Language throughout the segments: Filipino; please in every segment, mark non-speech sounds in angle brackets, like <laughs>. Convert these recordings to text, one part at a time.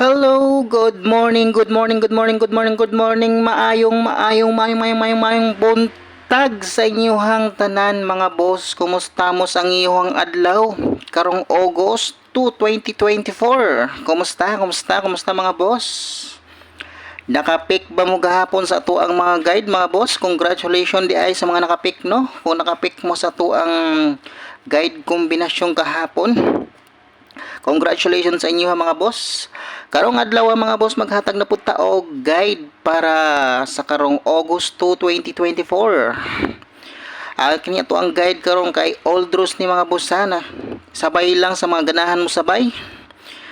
Hello, good morning, good morning, good morning, good morning, good morning. Maayong, maayong, maayong, maayong, maayong, maayong buntag sa inyuhang tanan mga boss. Kumusta mo sa inyuhang adlaw? Karong August 2, 2024. Kumusta, kumusta, kumusta mga boss? Nakapik ba mo gahapon sa to ang mga guide mga boss? Congratulations di ay sa mga nakapik no. Kung nakapik mo sa to ang guide kombinasyon kahapon. Congratulations sa inyo ha mga boss. Karong adlaw mga boss maghatag na punta og guide para sa karong August 2, 2024. Ah, kanya to ang guide karong kay Oldros ni mga boss sana. Sabay lang sa mga ganahan mo sabay.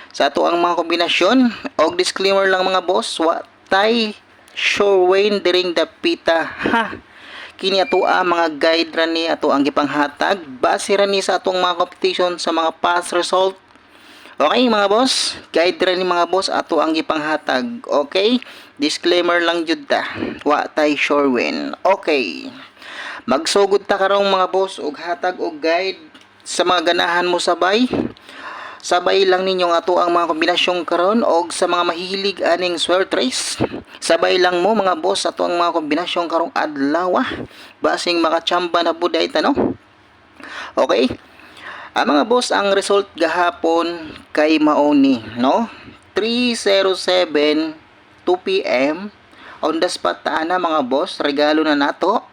Sa ato ang mga kombinasyon og disclaimer lang mga boss, wa tay sure Wayne diring dapita ha. Kini ato ang mga guide ra ni ato ang gipanghatag base ra ni sa atong mga competition sa mga past result Okay mga boss, guide ra ni mga boss ato ang gipanghatag. Okay? Disclaimer lang jud ta. Wa tay sure win. Okay. Magsugod ta karong mga boss og hatag og guide sa mga ganahan mo sabay. Sabay lang ninyo nga ato ang mga kombinasyon karon og sa mga mahilig aning swear trace. Sabay lang mo mga boss ato ang mga kombinasyon karong adlaw. ah. Basing makachamba na buday ta no. Okay? Ang mga boss, ang result gahapon kay Maoni, no? 307 2 p.m. on the spot ta na mga boss, regalo na nato.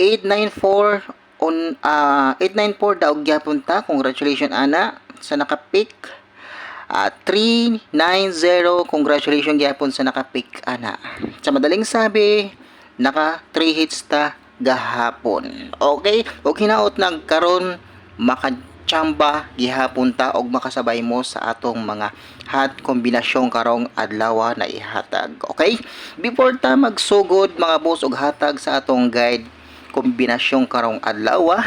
894 on ah 894 daog gyapon ta. Congratulations ana sa nakapick. Ah 390 congratulations gyapon sa nakapick ana. Sa madaling sabi, naka 3 hits ta gahapon. Okay? Og hinaot nagkaron makachamba gihapon ta og makasabay mo sa atong mga hot kombinasyon karong adlaw na ihatag. Okay? Before ta magsugod mga boss og hatag sa atong guide kombinasyon karong adlaw.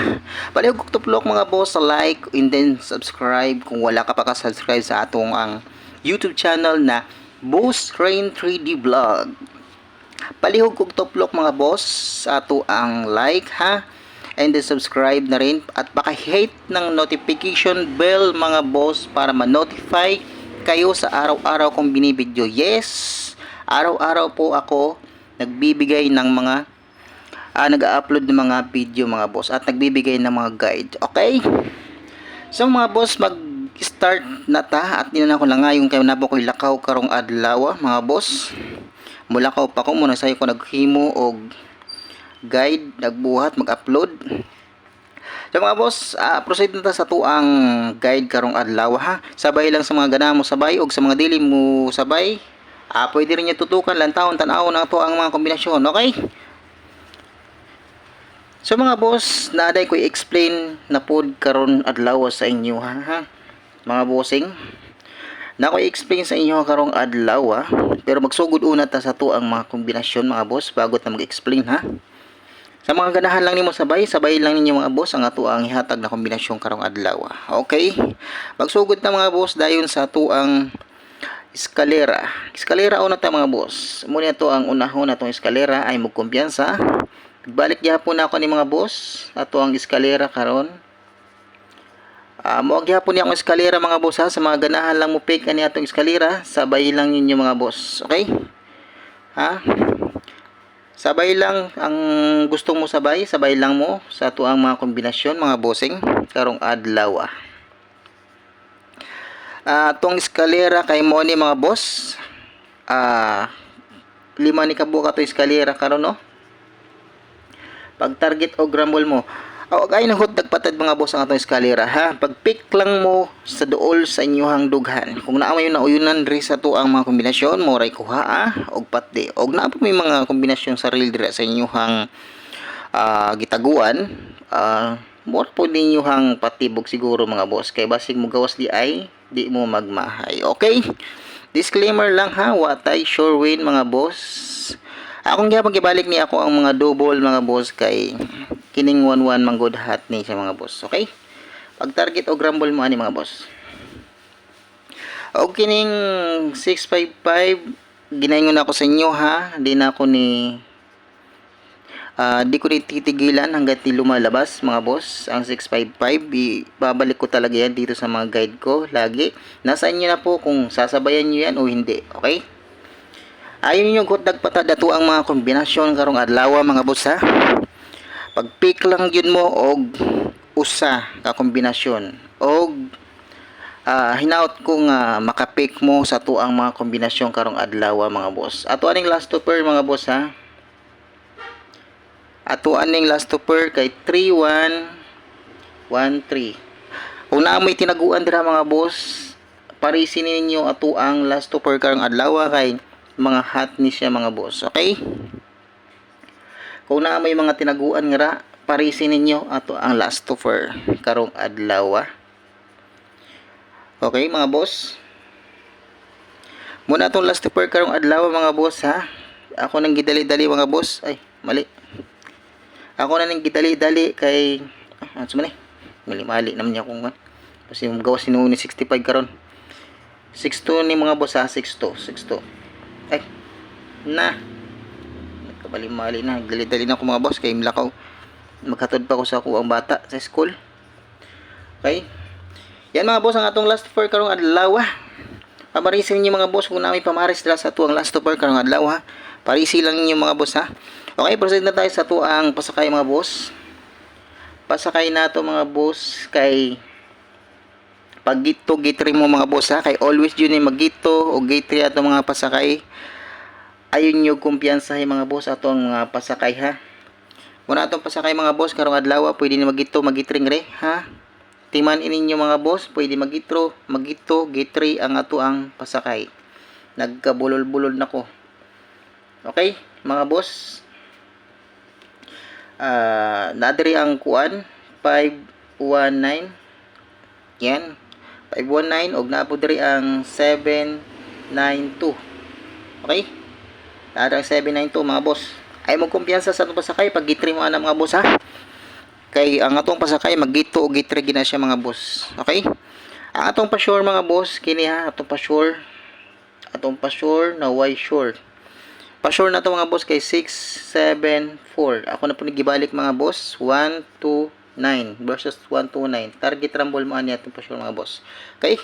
Palihog kog tuplok mga boss sa like and then subscribe kung wala ka pa ka-subscribe sa atong ang YouTube channel na Boss Rain 3D Vlog. Palihog kog tuplok mga boss sa ato ang like ha and then subscribe na rin at paki-hit ng notification bell mga boss para ma-notify kayo sa araw-araw kong binibidyo. Yes, araw-araw po ako nagbibigay ng mga ah, nag-upload ng mga video mga boss at nagbibigay ng mga guide. Okay? So mga boss, mag-start na ta at ninan ko lang nga yung kayo na ko'y lakaw karong adlaw ah, mga boss. Mulakaw pa ko muna sayo ko naghimo og guide, nagbuhat, mag-upload. So mga boss, ah, proceed na ta sa tuang guide karong adlaw ha. Sabay lang sa mga gana mo sabay og sa mga dili mo sabay. Ah, pwede rin niya tutukan lang taon tanaw na to ang mga kombinasyon, okay? So mga boss, naaday ko i-explain na pod karon adlaw sa inyo ha, ha? Mga bossing. Na ko i-explain sa inyo karong adlaw ha. Pero magsugod una ta sa to ang mga kombinasyon mga boss bago ta mag-explain ha. Sa mga ganahan lang nimo sabay, sabay lang ninyo mga boss ang ato ang ihatag na kombinasyon karong adlaw. Okay? Magsugod ta mga boss dayon sa ato ang eskalera. Eskalera una ta mga boss. Muna to ang unahon natong eskalera ay magkumpiyansa. Balik gyapon ako ni mga boss. Ato ang eskalera karon. Ah, mo gyapon ni akong eskalera mga boss ha sa mga ganahan lang mo pick ani atong eskalera, sabay lang ninyo mga boss. Okay? Ha? Sabay lang ang gusto mo sabay, sabay lang mo sa ato ang mga kombinasyon mga bossing karong adlaw. ah. Ah, tong eskalera kay mo mga boss. Ah, lima ni kabuka to eskalera karon no. Pag target o grumble mo, o kay nang hot nagpatad mga boss ang atong eskalera ha. Pag pick lang mo sa duol sa inyohang dughan. Kung naa mayon na uyunan diri sa to ang mga kombinasyon mo ray kuha ah, og patdi. Og naa may mga kombinasyon sa real diri sa inyohang ah, gitaguan. Ah, more po ninyohang patibog siguro mga boss kay basig mo gawas di ay di mo magmahay. Okay? Disclaimer lang ha, watay sure win mga boss. Akong gyapon gibalik ni ako ang mga double mga boss kay kining 11 man good hat ni sa mga boss. Okay? Pag target o grumble mo ani mga boss. O kining 655 ginaingon ako sa inyo ha, di na ako ni Ah, di ko rin titigilan hanggat di lumalabas mga boss ang 655 ibabalik ko talaga yan dito sa mga guide ko lagi nasa inyo na po kung sasabayan nyo yan o hindi okay Ayon yung kung dagpata dato ang mga kombinasyon karong adlaw mga boss ha. Pag pick lang yun mo og usa ka kombinasyon og ah, hinaot ko nga makapick mo sa tuang mga kombinasyon karong adlaw mga boss. Ato aning last two pair mga boss ha. Ato aning last two pair kay 3113. Kung naa may tinaguan dira mga boss, parisin ninyo ato ang last two pair karong adlaw kay mga hot ni siya mga boss. Okay? Kung naa may mga tinaguan nga parisin ninyo ato ang last pair karong adlaw. Okay mga boss? Muna atong last pair karong adlaw mga boss ha. Ako nang gidali-dali mga boss. Ay, mali. Ako na nang gidali-dali kay ah, ano man. Mali-mali naman niya kung kasi magawa sinuo ni 65 karon. 62 ni mga boss ha, 62, 62. Ay. Na. Nagkabali-mali na. Dali-dali na ako mga boss kay Mlakaw. Maghatod pa ako sa ako ang bata sa school. Okay? Yan mga boss ang atong last for karong adlaw. Pamarisin niyo mga boss kung namin pamaris dira sa tuang last for karong adlaw ha. Parisi lang niyo mga boss ha. Okay, proceed na tayo sa tuang pasakay mga boss. Pasakay na to mga boss kay pag gito gate mo mga boss ha kay always yun ay magito o gate ato mga pasakay ayun nyo kumpiyansahe mga boss. Ato ang mga pasakay ha? Muna atong pasakay mga boss. Karong adlaw pwede ni magito magitring re ha? Timan ininyo mga boss. Pwede magitro magito gitri ang ato ang pasakay. Nagkabulol-bulol na ko. Okay mga boss? Ah nadiri ang kuan. 519 yan. 519 og naa po diri ang 792 okay naa ang 792 mga boss. Ay mo kumpiyansa sa atong pasakay. Pag gitri mo ana mga boss ha? Kay ang atong pasakay magito og gitri gina siya mga boss. Okay? Ang atong pa-sure mga boss kini ha? Atong pa-sure. Atong pa-sure na why sure? Pa-sure na to mga boss kay 674 ako na po nagibalik mga boss. 129 versus 129 target rumble mo ani atong pa-sure mga boss. Okay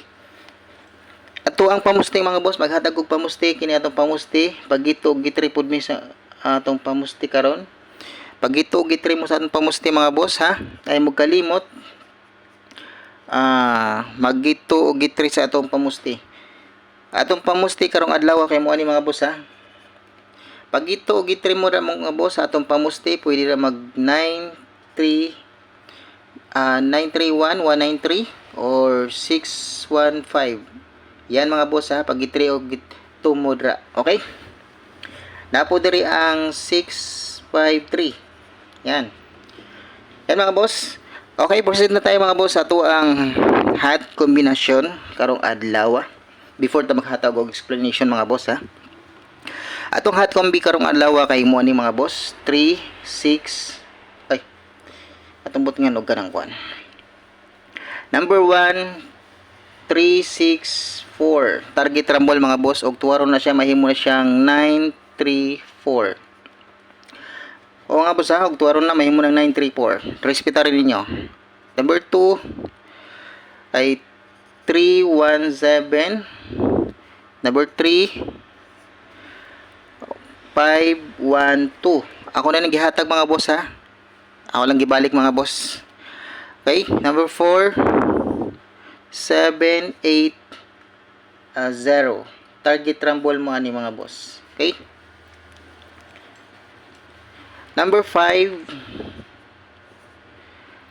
ato ang pamusti mga boss. Maghatag og pamusti. Kini atong pamusti. Pag ito og gitri pud mi sa atong pamusti karon. Pag ito og gitri mo sa atong pamusti mga boss ha? Ay mo kalimot ah magito og gitri sa atong pamusti. Atong pamusti karong adlaw kay mo ani mga boss ha? Pag ito og gitri mo ra mga boss atong pamusti pwede ra mag 93 ah 931 193 or 615 yan mga boss ha pag gitri og gito mo ra okay Napo diri ang 653. Yan. Yan mga boss. Okay, proceed na tayo mga boss ato ang hot kombinasyon karong adlaw. Before ta maghatag og explanation mga boss ha. Atong hot combi karong adlaw kay mo ni mga boss 3 6 ay atong bot nga og kanang kwan. Number 1 3 6 4 target rumble mga boss. Og tuwaron na siya mahimo na siyang 934 o nga boss ha og tuwaron na mahimo ng 934 respeta rin ninyo. Number 2 ay 317 number 3 512 ako na naghihatag mga boss ha. Ako lang gibalik mga boss. Okay number 4 7 8 uh, 0 target rumble mo ani mga boss. Okay? Number 5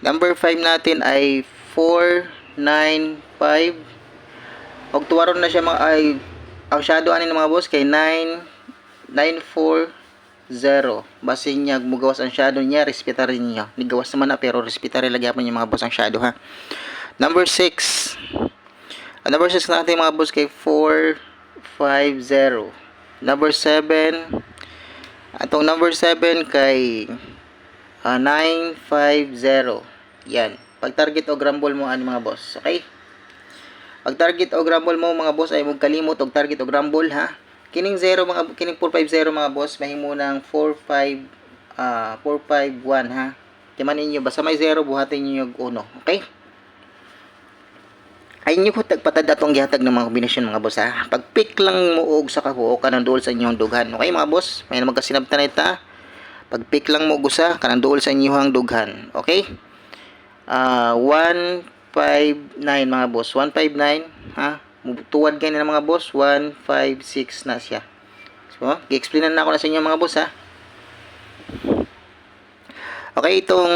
number 5 natin ay 495 og tuwaron na siya mga ay ang shadow ani mga boss kay 9 940 basin niya mugawas ang shadow niya respeta rin niya. Nigawas naman na pero respeta rin lagi yung mga boss ang shadow ha number 6 ang number 6 natin mga boss kay 450 number 7 atong number 7 kay ah, 950 yan. Pag target o grumble mo ani mga boss okay? Pag target o grumble mo mga boss ay mong kalimot og target o grumble ha? Kining 0 mga kining 450 mga boss mahimo ng 45 ah 451 ha. Timan ninyo basta may 0 buhatin niyo yung 1, okay? Ay nyo ko tagpatad atong gihatag ng mga kombinasyon mga boss ha. Pag pick lang mo og sa kabuo kanang duol sa inyong dughan. Okay mga boss? May na magkasinabtan na ita. Pag pick lang mo og usa kanang duol sa inyong dughan. Okay? Ah 159 mga boss. 159 ha. Tuwad kayo na mga boss. 156 na siya. So, gi-explainan na ako na sa inyo mga boss ha. Okay, itong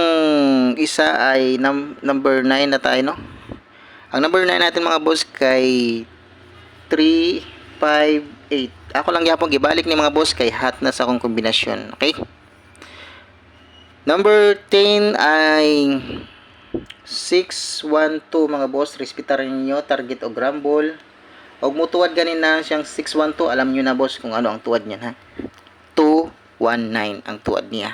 isa ay num- number 9 na tayo, no? Ang number 9 natin mga boss kay 358. Ako lang yapon gibalik ni mga boss kay hat na sa akong kombinasyon. Okay? Number 10 ay 612 mga boss. Respetaran niyo target o grumble. Og mutuwad ganin na siyang 612. Alam niyo na boss kung ano ang tuwad niyan ha. 219 ang tuwad niya.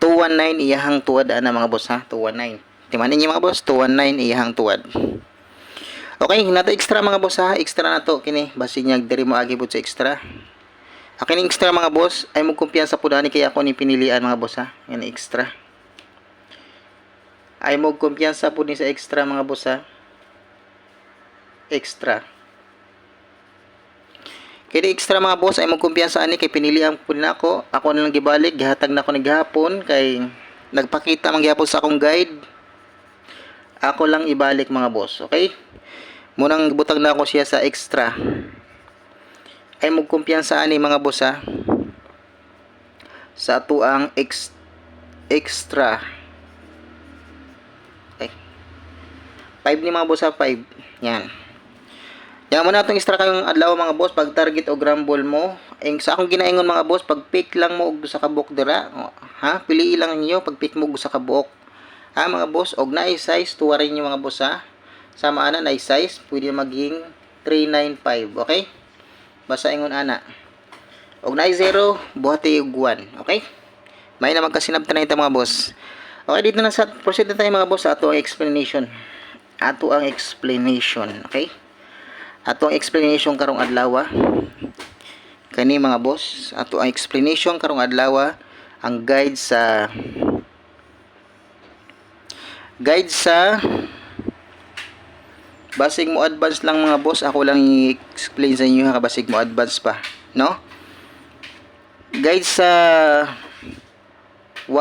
219 iyahang tuwad ana mga boss ha. 219. Timanin niyo mga boss, 219 iyahang tuwad. Okay, nato extra mga boss ha. Extra na to kini. Basi niya diri mo agi sa extra. Akin extra mga boss ay mo kumpiyansa pud ani kaya ako ni pinilian mga boss ha. Yan extra. Ay mo kumpiyansa pud ni sa extra mga boss ha. Extra. Kaya extra mga boss ay mo kumpiyansa ani kay pinilian pud na ako. Ako na lang gibalik gihatag na ako ni gihapon kay nagpakita man gihapon sa akong guide ako lang ibalik mga boss, okay? Munang butang na ako siya sa extra. Ay magkumpiyansa ani mga boss ha. Sa ato ex extra. Okay. 5 ni mga boss ha, 5. Yan. Yan mo na itong extra kayong adlaw mga boss pag target o grumble mo. Ang sa akong ginaingon mga boss, pag pick lang mo og sa kabuk dira, ha? Pili lang niyo pag pick mo og sa kabuk ha mga boss og na size tuwa rin yung mga boss ha. Sama ana na size pwede maging 395 okay? Basta ingon ana. Og na 0 buhati og 1 okay? May na magkasinabtan na ito mga boss. Okay dito na sa proceed na tayo mga boss ato ang explanation. Ato ang explanation okay? Ato ang explanation karong adlaw kani mga boss ato ang explanation karong adlaw ang guide sa guide sa basig mo advance lang mga boss. Ako lang i-explain sa inyo ha? Basig mo advance pa no? Guide sa 1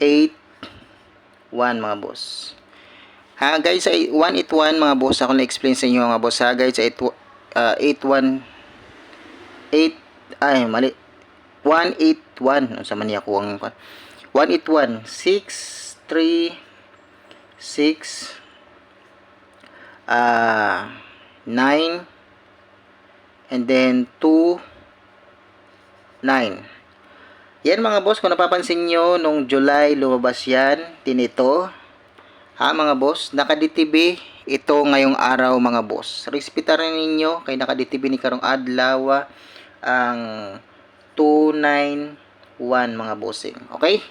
8 1 mga boss. Ha sa 181 mga boss. Ako na explain sa inyo mga boss ha? Guide sa 8 uh, 81 8 ay mali. 181 ano sa man niya ko ang 181 6 3 6 uh, 9 and then 2 9 yan mga boss kung napapansin nyo nung July lumabas yan tinito ha mga boss naka-DTB ito ngayong araw mga boss. Respetaran ninyo kay naka-DTB ni karong adlaw ang 291 mga bossing. Okay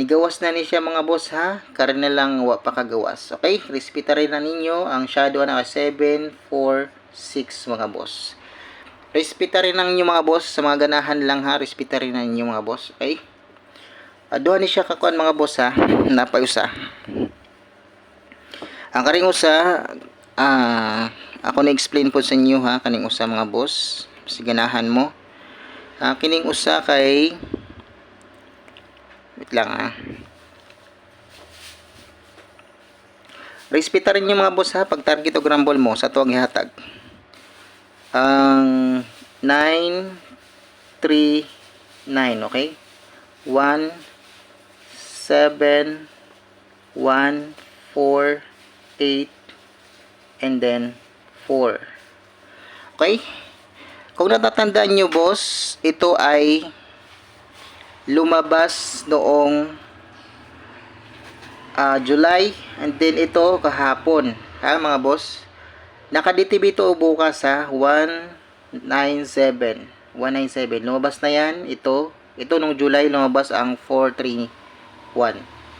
Nigawas na ni siya mga boss ha. Karon na lang wa pa kagawas. Okay? Respeta rin na ninyo ang shadow na 7, 4, 6 mga boss. Respeta rin na ninyo mga boss. Sa mga ganahan lang ha. Respeta rin na ninyo mga boss. Okay? Aduha ni siya kakuan mga boss ha. <laughs> Napayusa. Ang karing usa ah ako na explain po sa inyo ha kaning usa mga boss. Sa ganahan mo. Ah, kining usa kay Wait lang ah. Respeta rin yung mga boss ha pag target o grumble mo sa tuwang ihatag. Ang 9 3 9, okay? 1 7 1 4 8 and then 4. Okay? Kung natatandaan nyo boss, ito ay lumabas noong uh, July and then ito kahapon. Ha mga boss? naka-DTB to bukas ha? 197 197 lumabas na yan. Ito ito nung July lumabas ang 431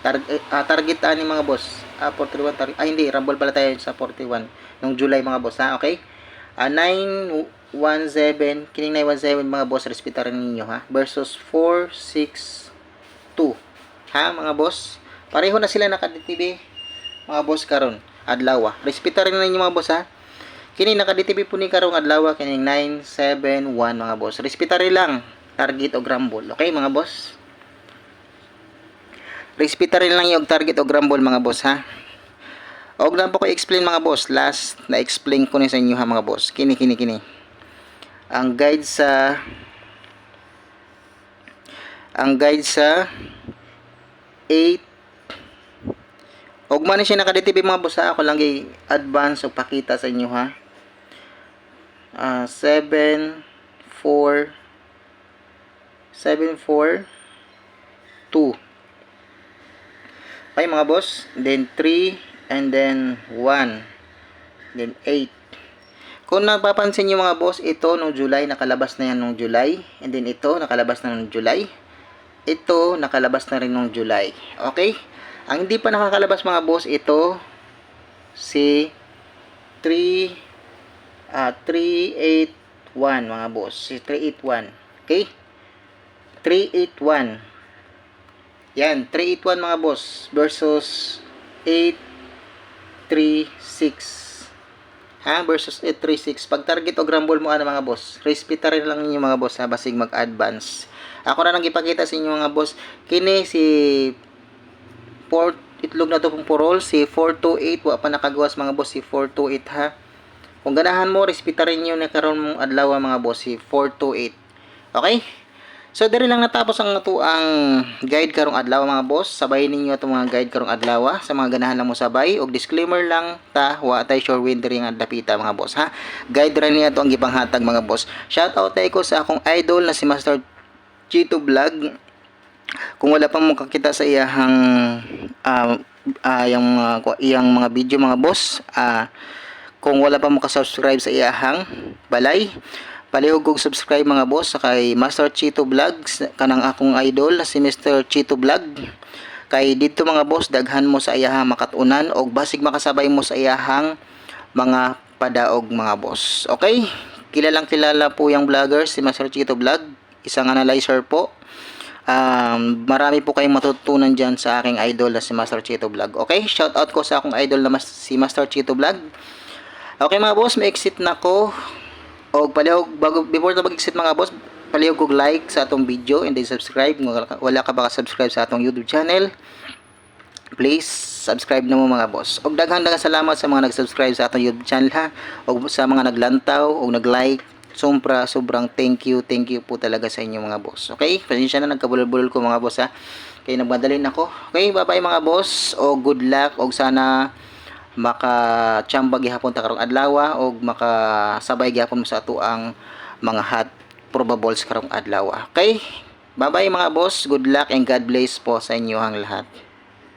Tar uh, target ani mga boss? Ah 41 target ah hindi. Rumble pala tayo sa 41 nung July mga boss ha? Okay? Uh, 9 917 kining 917 mga boss respetaran ninyo ha? Versus 462 ha mga boss? Pareho na sila naka-DTV mga boss karon. Adlaw respetaran ninyo mga boss ha? Kini naka-DTV po ni karong adlaw kining 971 mga boss. Respetari lang target o grumble okay mga boss? Respetari lang yung target o grumble mga boss ha? Og na po ko explain mga boss. Last na explain ko na sa inyo ha mga boss. Kini kini kini. Ang guide sa ang guide sa 8 Og man siya naka-DTV mga boss. Ako lang gi advance o pakita sa inyo ha. Ah 7 4 7 4 2 Okay mga boss. Then 3 and then 1 then 8 kung napapansin nyo mga boss ito nung July nakalabas na yan nung July. And then ito nakalabas na nung July. Ito nakalabas na rin nung July. Okay? Ang hindi pa nakakalabas mga boss ito si 3 ah 381 mga boss. Si 381 okay? 381 yan 381 mga boss versus 8 836 ha? Versus 836 pag target o grumble mo ano mga boss? Respeta rin lang ninyo mga boss ha? Basig mag advance ako na lang ipakita sa inyo mga boss. Kini si port itlog na to pong purol si 428 wa pa nakagawas mga boss si 428 ha? Kung ganahan mo respeta rin nyo na karon mong adlaw mga boss si 428 okay So diri lang natapos ang ato ang guide karong adlaw mga boss. Sabay ninyo atong mga guide karong adlaw sa mga ganahan lang mo sabay og disclaimer lang ta wa tay sure win diri nga dapita mga boss ha. Guide ra niya ato ang gipanghatag mga boss. Shout out tay ko sa akong idol na si Master Chito Vlog. Kung wala pa mo kakita sa iyang uh, uh, yung uh, iyang mga video mga boss, uh, kung wala pa mo ka-subscribe sa iyang balay, palihog kog subscribe mga boss sa kay Master Chito Vlogs kanang akong idol si Mr. Chito Vlog. Kay dito mga boss daghan mo sa iyahang makatunan og basig makasabay mo sa iyahang mga padaog mga boss. Okay? Kilalang kilala po yung vlogger si Master Chito Vlog. Isang analyzer po. Um, marami po kayong matutunan dyan sa aking idol na si Master Chito Vlog. Okay? Shout out ko sa akong idol na mas, si Master Chito Vlog. Okay mga boss may exit na ko o palihog bago before na mag-exit mga boss palihog kog like sa atong video and then subscribe. Wala ka ba ka-subscribe sa atong YouTube channel? Please subscribe na mo mga boss. Og daghang daghang salamat sa mga nag-subscribe sa atong YouTube channel ha? Og sa mga naglantaw og nag-like. Sobrang sobrang thank you thank you po talaga sa inyo mga boss. Okay? Pasensya na nagkabulol-bulol ko mga boss ha? Kay nagmadalin ako. Okay bye bye mga boss. O good luck. Og sana maka chamba gihapon ta karong adlaw og makasabay gihapon sa ato ang mga hot probables karong adlaw. Okay? Bye-bye mga boss. Good luck and God bless po sa inyo ang lahat.